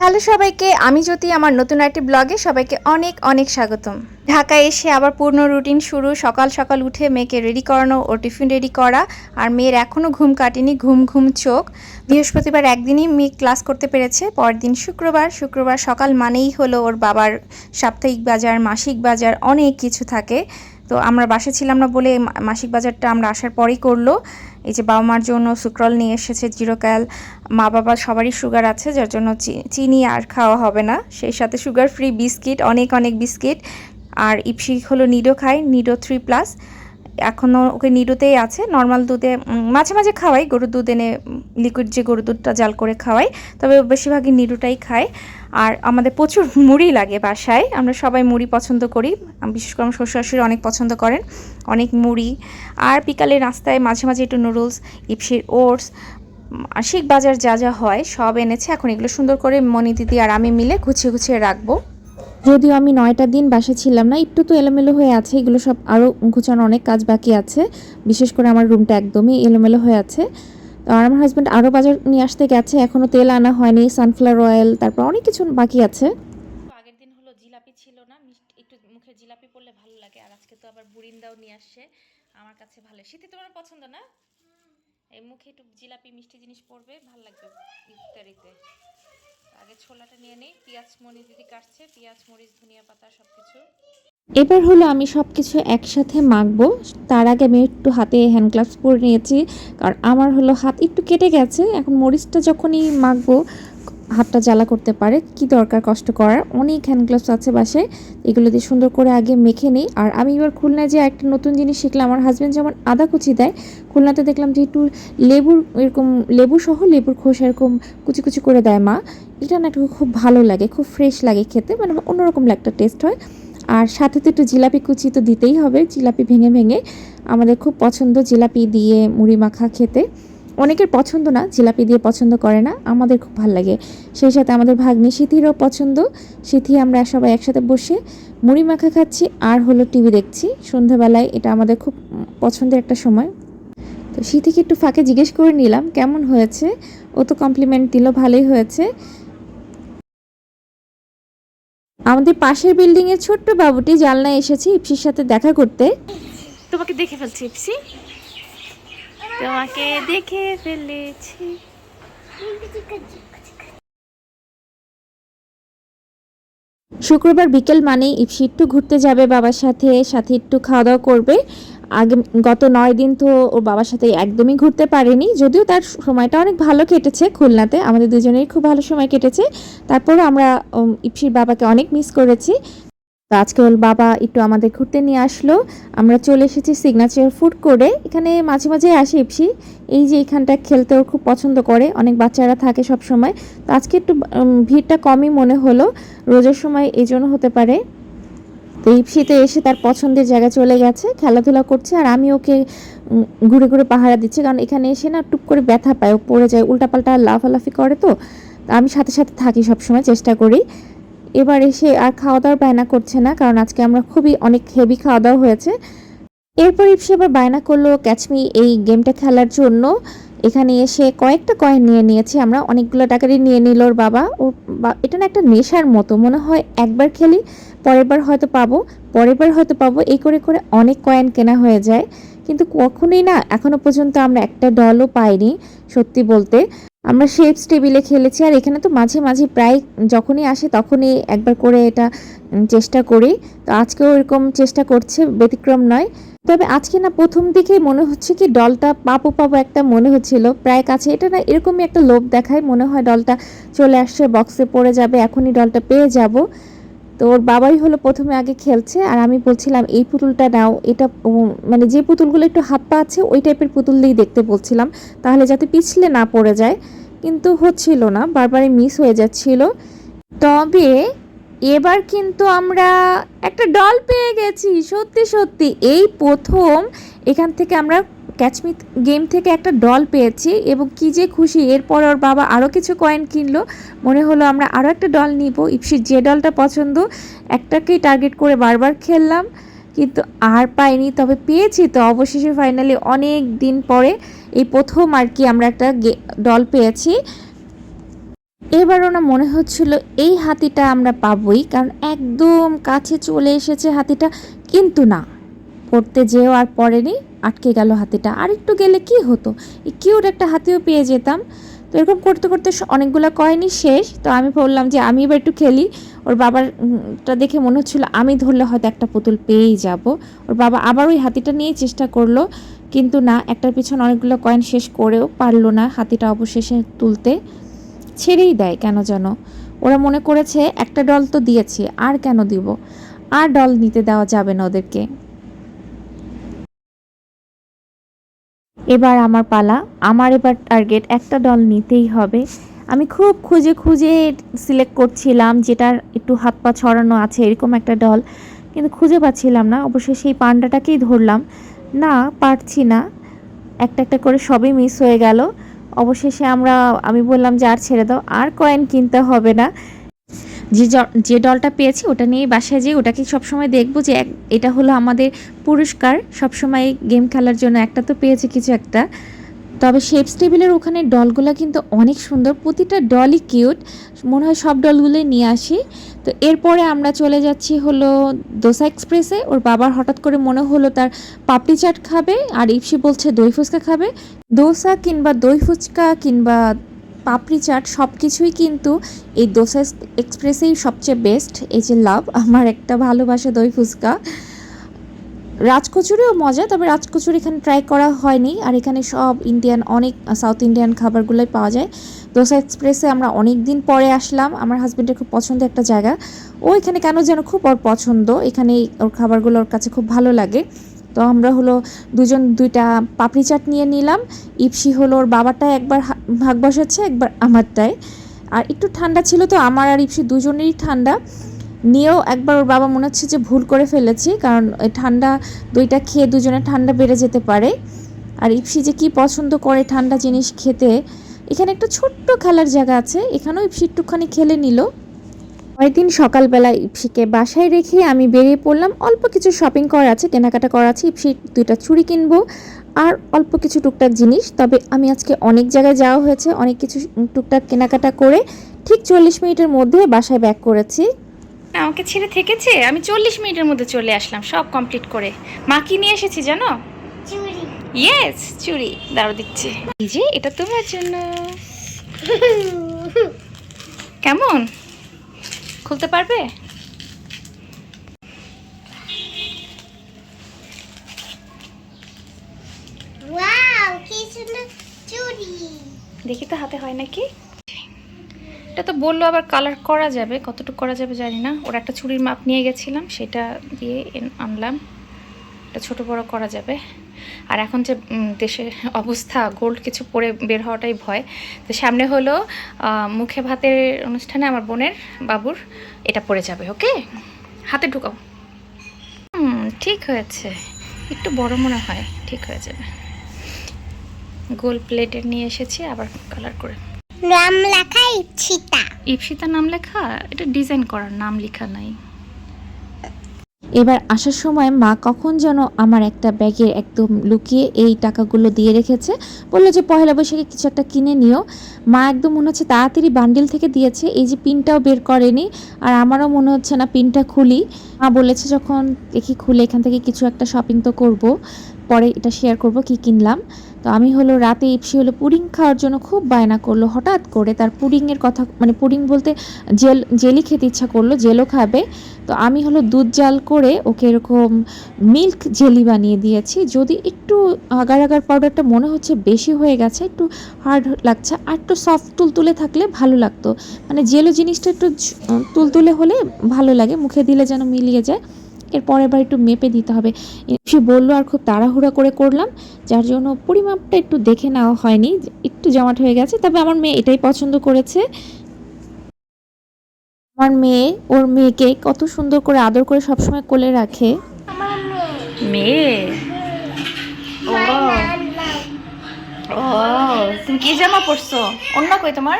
Hello সবাইকে, আমি জ্যোতি, আমার নতুন একটি ব্লগে সবাইকে অনেক অনেক স্বাগতম। ঢাকায় এসে আবার পূর্ণ রুটিন শুরু, সকাল সকাল উঠে মেয়েকে রেডি করানো ও টিফিন রেডি করা, আর মেয়ের এখনও ঘুম কাটেনি, ঘুম ঘুম চোখ। বৃহস্পতিবার একদিনই মেয়ে ক্লাস করতে পেরেছে পরের দিন শুক্রবার শুক্রবার সকাল মানেই হলো ওর বাবার সাপ্তাহিক বাজার, মাসিক বাজার, অনেক কিছু থাকে। তো আমরা বাসে ছিলাম না বলে মাসিক বাজারটা আমরা আসার পরেই করল। এই যে বাবা মার জন্য সুক্রল নিয়ে এসেছে জিরোক্যাল। মা বাবা সবারই সুগার আছে, যার জন্য চিনি আর খাওয়া হবে না। সেই সাথে সুগার ফ্রি বিস্কিট, অনেক অনেক বিস্কিট। আর ইপসি হলো নিডো খায় নিডো থ্রি প্লাস। এখনও ওকে নিডোতেই আছে। নর্মাল দুধে মাঝে মাঝে খাওয়াই। গরুর দুধ এনে লিকুইড যে গরুর দুধটা জাল করে খাওয়াই। তবে বেশিরভাগই নিডোটাই খায়। আর আমাদের প্রচুর মুড়ি লাগে বাসায়। আমরা সবাই মুড়ি পছন্দ করি। বিশেষ করে আমার শ্বশুর শাশুড়ি অনেক পছন্দ করেন। অনেক মুড়ি। আর বিকালে নাস্তায় মাঝে মাঝে একটু নুডলস ইপসির ওটস আশিক বাজার যা যা হয় সব এনেছে। এখন এগুলো সুন্দর করে মনি দিদি আর আমি মিলে গুছিয়ে গুছিয়ে রাখব। যদিও আমি নয়টা দিন বাসা ছিলাম না, একটু তো এলোমেলো হয়ে আছে। এগুলো সব আরও গুছানো অনেক কাজ বাকি আছে। বিশেষ করে আমার রুমটা একদমই এলোমেলো হয়ে আছে। তো আমার হাজব্যান্ড আরও বাজার নিয়ে আসতে গেছে এখনও তেল আনা হয়নি সানফ্লাওয়ার অয়েল তারপর অনেক কিছু বাকি আছে। আগের দিন হলো জিলাপি ছিল না একটু মুখে জিলাপি পড়লে ভালো লাগে, আর আজকে তো আবার বুরিন্দাও নিয়ে আসছে, আমার কাছে ভালো শীতে তোমার পছন্দ না? এই মুখে একটু জিলাপি, মিষ্টি জিনিস পড়বে, ভালো লাগবে ইফতারিতে। আগে ছোলাটা নিয়ে নেই, পেঁয়াজ মরিচ দিদি কাটছে, পেঁয়াজ, মরিচ, ধনিয়া পাতা সব কিছু এবার হলো আমি সব কিছু একসাথে মাখবো। তার আগে আমি একটু হাতে হ্যান্ড গ্লাভস পরে নিয়েছি। কারণ আমার হলো হাত একটু কেটে গেছে। এখন মরিচটা যখনই মাখবো, হাতটা জ্বালা করতে পারে। কি দরকার কষ্ট করার? অনেক হ্যান্ড গ্লাভস আছে বাসায়। এগুলো দিয়ে সুন্দর করে আগে মেখে নিই। আর আমি এবার খুলনায় যে একটা নতুন জিনিস শিখলাম, আমার হাজব্যান্ড যেমন আদা কুচি দেয়, খুলনাতে দেখলাম যে একটু লেবুর এরকম লেবু সহ লেবুর খোসা এরকম কুচি কুচি করে দেয় মা। এটা না খুব ভালো লাগে, খুব ফ্রেশ লাগে খেতে। মানে অন্যরকম একটা টেস্ট হয়। আর সাথে তো একটু জিলাপি কুচি তো দিতেই হবে, জিলাপি ভেঙে ভেঙে। আমাদের খুব পছন্দ জিলাপি দিয়ে মুড়ি মাখা খেতে। অনেকের পছন্দ না, জিলাপি দিয়ে পছন্দ করে না, আমাদের খুব ভালো লাগে। সেই সাথে আমাদের ভাগ্নি সিথিরও পছন্দ, সিথি আমরা সবাই একসাথে বসে মুড়ি মাখা খাচ্ছি আর হলো টিভি দেখছি। সন্ধ্যাবেলায় এটা আমাদের খুব পছন্দের একটা সময়। তো সিথিকে একটু ফাঁকে জিজ্ঞেস করে নিলাম, কেমন হয়েছে? ও তো কমপ্লিমেন্ট দিল, ভালোই হয়েছে। আমাদের পাশের বিল্ডিং এর ছোট্ট বাবুটি জানলায় এসেছে ইপসির সাথে দেখা করতে। তোমাকে দেখে ফেলছি ইপসি। তোমাকে দেখে ফেলেছি। শুক্রবার বিকেল মানে ইপসি একটু ঘুরতে যাবে বাবার সাথে সাথে একটু খাওয়া দাওয়া করবে। আগে গত নয় দিন তো ওর বাবার সাথে একদমই ঘুরতে পারেনি, যদিও তার সময়টা অনেক ভালো কেটেছে খুলনাতে, আমাদের দুজনেরই খুব ভালো সময় কেটেছে। তারপরও আমরা ইপসির বাবাকে অনেক মিস করেছি। তো আজকে ওর বাবা একটু আমাদের ঘুরতে নিয়ে আসলো। আমরা চলে এসেছি সিগনেচার ফুড করে এখানে মাঝে মাঝে আসে ইপসি। এই যে এখানটা খেলতে ওর খুব পছন্দ করে, অনেক বাচ্চারা থাকে সব সময় তো আজকে একটু ভিড়টা কমই মনে হলো। রোজার সময় এই জন্য হতে পারে। তো ইপসিতে এসে তার পছন্দের জায়গা চলে গেছে, খেলাধুলা করছে, আর আমি ওকে ঘুরে ঘুরে পাহারা দিচ্ছি। কারণ এখানে এসে না টুপ করে ব্যথা পায়, ও পড়ে যায়, উল্টাপাল্টা লাফালাফি করে তো। আমি সাথে সাথে থাকি সবসময়, চেষ্টা করি। এবার এসে আর খাওয়া দাওয়ার বায়না করছে না, কারণ আজকে আমরা খুবই অনেক হেভি খাওয়া দাওয়া হয়েছে। এরপর ইপসি আবার বায়না করল ক্যাচমি এই গেমটা খেলার জন্য। এখানে এসে কয়েকটা কয়েন নিয়ে নিয়েছি। আমরা অনেকগুলো টাকারই নিয়ে নিল ওর বাবা। ও এটা না একটা নেশার মতো। মনে হয় একবার খেলি, পরের বার হয়তো পাবো, পরের বার হয়তো পাবো। এই করে করে অনেক কয়েন কেনা হয়ে যায়। কিন্তু কখনোই না এখনও পর্যন্ত আমরা একটা ডলও পাইনি, সত্যি বলতে। আমরা শেপস টেবিলে খেলেছি। আর এখানে তো মাঝে মাঝে প্রায় যখনই আসে তখনই একবার করে এটা চেষ্টা করি। তো আজকেও এরকম চেষ্টা করছে, ব্যতিক্রম নয়। তবে আজকে না প্রথম দিকেই মনে হচ্ছে কি ডলটা পাবো পাবো একটা মনে হচ্ছিল। প্রায় কাছে এটা না এরকমই একটা লোভ দেখায়। মনে হয় ডলটা চলে আসছে বক্সে পড়ে যাবে, এখনই ডলটা পেয়ে যাব। তো ওর বাবাই হলো প্রথমে আগে খেলছে আর আমি বলছিলাম, এই পুতুলটা নাও। এটা মানে যে পুতুলগুলো একটু হাত পা আছে, ওই টাইপের পুতুল দিয়েই দেখতে বলছিলাম, তাহলে যাতে পিছলে না পড়ে যায়। কিন্তু হচ্ছিল না, বারবারই মিস হয়ে যাচ্ছিল। তবে এবার কিন্তু আমরা একটা ডল পেয়ে গেছি, সত্যি সত্যি। এই প্রথম এখান থেকে আমরা ক্যাচমি গেম থেকে একটা ডল পেয়েছি এবং কি যে খুশি, এরপর ওর বাবা আরও কিছু কয়েন কিনলো। মনে হলো আমরা আরও একটা ডল নিব। ইপসির যে ডলটা পছন্দ, একটাকেই টার্গেট করে বারবার খেললাম, কিন্তু আর পাইনি। তবে পেয়েছি তো, অবশেষে ফাইনালি অনেক দিন পরে এই প্রথম আর কি আমরা একটা ডল পেয়েছি। এবারও না মনে হচ্ছিল এই হাতিটা আমরা পাবোই, কারণ একদম কাছে চলে এসেছে হাতিটা, কিন্তু না। পড়তে যেও আর পড়েনি, আটকে গেল হাতিটা। আর একটু গেলে কি হতো? কিউট একটা হাতিও পেয়ে যেতাম। তো এরকম করতে করতে অনেকগুলো কয়েনই শেষ। তো আমি বললাম যে আমি এবার একটু খেলি। ওর বাবারটা দেখে মনে হচ্ছিল আমি ধরলে হয়তো একটা পুতুল পেয়েই যাব। ওর বাবা আবার ওই হাতিটা নিয়ে চেষ্টা করল, কিন্তু না, একটার পিছনে অনেকগুলো কয়েন শেষ করেও পারল না হাতিটা অবশেষে তুলতে। ছেড়েই দেয় কেন যেন? ওরা মনে করেছে, একটা ডল তো দিয়েছি, আর কেন দিব? আর ডল নিতে দেওয়া যাবে না ওদেরকে। এবার আমার পালা, আমার এবার টার্গেট একটা ডল নিতেই হবে। আমি খুব খুঁজে খুঁজে সিলেক্ট করছিলাম যেটার একটু হাত পা ছড়ানো আছে, এরকম একটা ডল। কিন্তু খুঁজে পাচ্ছিলাম না অবশ্যই সেই পান্ডাটাকেই ধরলাম। না, পারছি না। একটা একটা করে সবই মিস হয়ে গেল। অবশেষে আমরা, আমি বললাম যে আর ছেড়ে দাও, আর কয়েন কিনতে হবে না। যে যে ডলটা পেয়েছি ওটা নিয়ে বাসায় যেয়ে ওটাকে সবসময় দেখব যে এটা হলো আমাদের পুরস্কার। সবসময় গেম খেলার জন্য একটা তো পেয়েছে কিছু একটা। তবে শেপস টেবিলের ওখানে ডলগুলো কিন্তু অনেক সুন্দর। প্রতিটা ডলই কিউট মনে হয় সব ডলগুলোই নিয়ে আসি। তো এরপরে আমরা চলে যাচ্ছি হলো দোসা এক্সপ্রেসে ওর বাবার হঠাৎ করে মনে হলো তার পাপড়ি চাট খাবে আর ইপসি বলছে দই ফুচকা খাবে। দোসা কিংবা দই ফুচকা কিংবা পাপড়ি চাট সব কিছুই কিন্তু এই দোসা এক্সপ্রেসেই সবচেয়ে বেস্ট এই যে লাভ আমার একটা ভালোবাসা দই ফুচকা। রাজকচুরিও মজা, তবে রাজকচুরি এখানে ট্রাই করা হয়নি। আর এখানে সব ইন্ডিয়ান অনেক সাউথ ইন্ডিয়ান খাবারগুলোই পাওয়া যায়। দোসা এক্সপ্রেসে আমরা অনেক দিন পরে আসলাম। আমার হাজব্যান্ডের খুব পছন্দের একটা জায়গা। ও এখানে কেন যেন খুব ওর পছন্দ। এখানে ওর খাবারগুলো ওর কাছে খুব ভালো লাগে। তো আমরা হলো দুজন, দুইটা পাপড়ি চাট নিয়ে নিলাম। ইপসি হলো ওর বাবাটা একবার ভাগ বসাচ্ছে, একবার আমারটায়। আর একটু ঠান্ডা ছিল তো, আমার আর ইপসি দুজনেরই ঠান্ডা। নিয়েও একবার ওর বাবা মনে হচ্ছে যে ভুল করে ফেলেছি, কারণ ঠান্ডা দইটা খেয়ে দুজনের ঠান্ডা বেড়ে যেতে পারে। আর ইপসি যে কি পছন্দ করে ঠান্ডা জিনিস খেতে, এখানে একটা ছোট্ট খেলার জায়গা আছে, এখানেও ইপসি একটুখানি খেলে নিল। কয়েকদিন সকালবেলা ইপসিকে বাসায় রেখে আমি বেরিয়ে পড়লাম, অল্প কিছু শপিং করা আছে, কেনাকাটা করা আছে ইপসির দুইটা চুড়ি কিনবো, আর অল্প কিছু টুকটাক জিনিস। তবে আমি আজকে অনেক জায়গায় যাওয়া হয়েছে, অনেক কিছু টুকটাক কেনাকাটা করে ঠিক চল্লিশ মিনিটের মধ্যে বাসায় ব্যাক করেছি। আমাকে ছেড়ে থেকেছে? আমি চল্লিশ মিনিটের মধ্যে চলে আসলাম সব কমপ্লিট করে। মা কি নিয়ে এসেছি জানো? ইয়েস চুরি দাঁড়ো দিচ্ছি। এই যে এটা তোমার জন্য। কেমন? খুলতে পারবে? দেখি তো হাতে হয় নাকি? এটা তো বলল আবার কালার করা যাবে, কতটুকু করা যাবে জানি না। ওর একটা চুড়ির মাপ নিয়ে গেছিলাম, সেটা দিয়ে আনলাম। এটা ছোট বড় করা যাবে। আর এখন যে দেশের অবস্থা গোল্ড কিছু পরে বের হওয়াটাই ভয়। তো সামনে হলো মুখে ভাতের অনুষ্ঠানে আমার বোনের বাবুর, এটা পড়ে যাবে ওকে হাতে ঢুকাও। ঠিক হয়েছে। একটু বড় মনে হয়, ঠিক হয়ে যাবে। গোল প্লেটের নিয়ে এসেছি, আবার কালার করে। নাম লেখা ইচ্ছিতা ইপসিতা নাম লেখা? এটা ডিজাইন করার নাম লেখা নাই। এবার আসার সময় মা কখন যেন আমার একটা ব্যাগে একদম লুকিয়ে এই টাকাগুলো দিয়ে রেখেছে। বলল যে পয়লা বৈশাখে কিছু একটা কিনে নিও। মা একদম মনে হচ্ছে তাড়াতাড়ি বান্ডিল থেকে দিয়েছে। এই যে পিনটাও বের করেনি আর আমারও মনে হচ্ছে না পিনটা খুলি। মা বলেছে যখন দেখি খুলে এখান থেকে কিছু একটা শপিং তো করব পরে এটা শেয়ার করব কি কিনলাম। আমি হলো রাতে ইপসি হলো পুডিং খাওয়ার জন্য খুব বায়না করল, হঠাৎ করে তার পুডিংয়ের কথা মানে পুডিং বলতে জেল জেলি খেতে ইচ্ছা করল, জেলও খাবে। তো আমি হলো দুধ জাল করে ওকে এরকম মিল্ক জেলি বানিয়ে দিয়েছি। যদি একটু আগার আগার পাউডারটা মনে হচ্ছে বেশি হয়ে গেছে, একটু হার্ড লাগছে, আর একটু সফট তুলতুলে থাকলে ভালো লাগতো। মানে জেলো জিনিসটা একটু তুলতুলে হলে ভালো লাগে, মুখে দিলে যেন মিলিয়ে যায়। এরপর এবার একটু মেপে দিতে হবে। সে বলল আর খুব তাড়াহুড়া করে করলাম। যার জন্য পরিমাপটা একটু দেখে নেওয়া হয়নি। একটু জমাট হয়ে গেছে। তবে আমার মেয়ে এটাই পছন্দ করেছে। আমার মেয়ে ওর মেয়েকে কত সুন্দর করে আদর করে সবসময় কোলে রাখে। মেয়ে? ও ও তুমি কি জামা পরছো? অন্য কই তোমার?